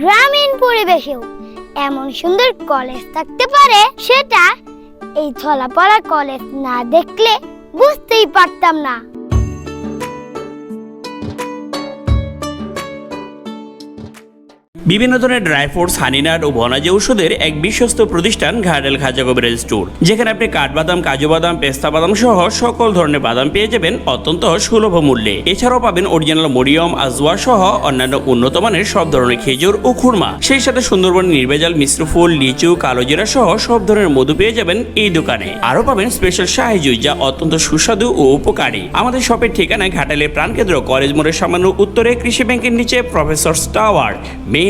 গ্রামীণ পরিবেশেও এমন সুন্দর কলেজ থাকতে পারে, সেটা এই ছলাপড়া কলেজ না দেখলে বুঝতেই পারতাম না। বিভিন্ন ধরনের ড্রাই ফ্রুটস হানিনাট ও বনাজি ঔষধের এক বিশ্বস্ত প্রতিষ্ঠান ঘাটেল খাজা কবিরাজ স্টোর যেখানে আপনি কাঠবাদাম, কাজু বাদাম, পেস্তা বাদাম সহ সকল ধরনের বাদাম পেয়ে যাবেন অত্যন্ত সুলভ মূল্যে। এছাড়াও পাবেন অরিজিনাল মরিয়ম, আজওয়া সহ অন্যান্য উন্নত মানের সব ধরনের খেজুর ও খুরমা। সেই সাথে সুন্দরবনের নির্ভেজাল মিশ্র ফুল, লিচু কালোজিরা সহ সব ধরনের মধু পেয়ে যাবেন এই দোকানে। আরও পাবেন স্পেশাল সাহায্য যা অত্যন্ত সুস্বাদু ও উপকারী। আমাদের শপের ঠিকানা ঘাটালের প্রাণকেন্দ্র, কলেজ মোড়ের সামান্য উত্তরে কৃষি ব্যাংকের নিচে professor tower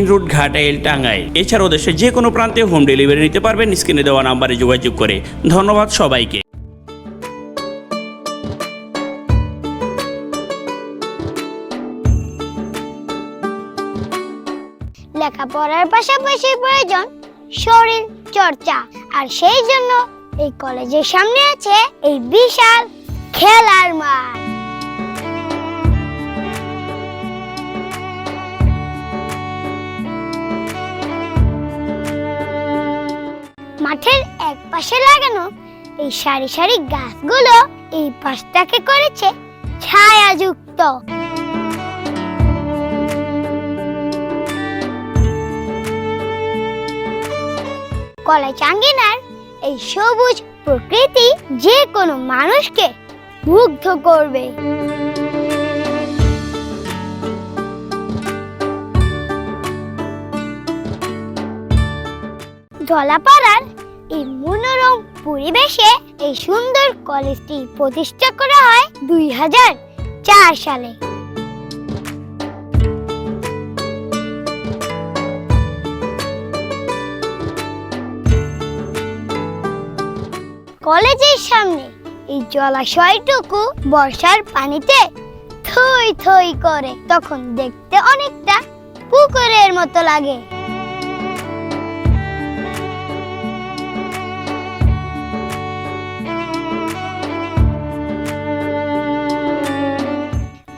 main road Ghatail Tangail এছাড়াও দেশের যে কোনো প্রান্তে হোম ডেলিভারি নিতে পারবেন। স্ক্রিনে দেওয়া নাম্বারে যোগাযোগ করে। ধন্যবাদ সবাইকে। লেখাপড়ার পাশাপাশি প্রয়োজন শরীর চর্চা। আর সেই জন্য এই কলেজের সামনে আছে এই বিশাল খেলার মাঠ। মাঠের এক পাশে লাগানো এই সারি সারি গাছগুলো এই পাশটাকে করেছে ছায়াযুক্ত। কলাই চাঙ্গিনার এই সবুজ প্রকৃতি যে কোনো মানুষকে মুগ্ধ করবে। জলাপাড়ার এই মনোরম পরিবেশে এই সুন্দর কলেজটি প্রতিষ্ঠা করা হয় দুই হাজার চার সালে। কলেজের সামনে এই জলাশয়টুকু বর্ষার পানিতে থই থই করে, তখন দেখতে অনেকটা পুকুরের মতো লাগে।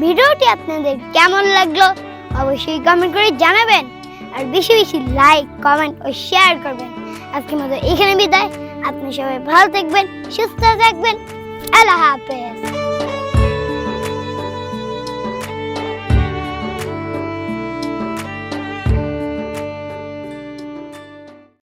ভিডিওটি আপনাদের কেমন লাগল অবশ্যই কমেন্ট করে জানাবেন। আর বেশি বেশি লাইক কমেন্ট ও শেয়ার করবেন। আজকের মতো এখানে বিদায়। আপনি সবাই ভালো থাকবেন, সুস্থ থাকবেন। আল্লাহ হাফেজ।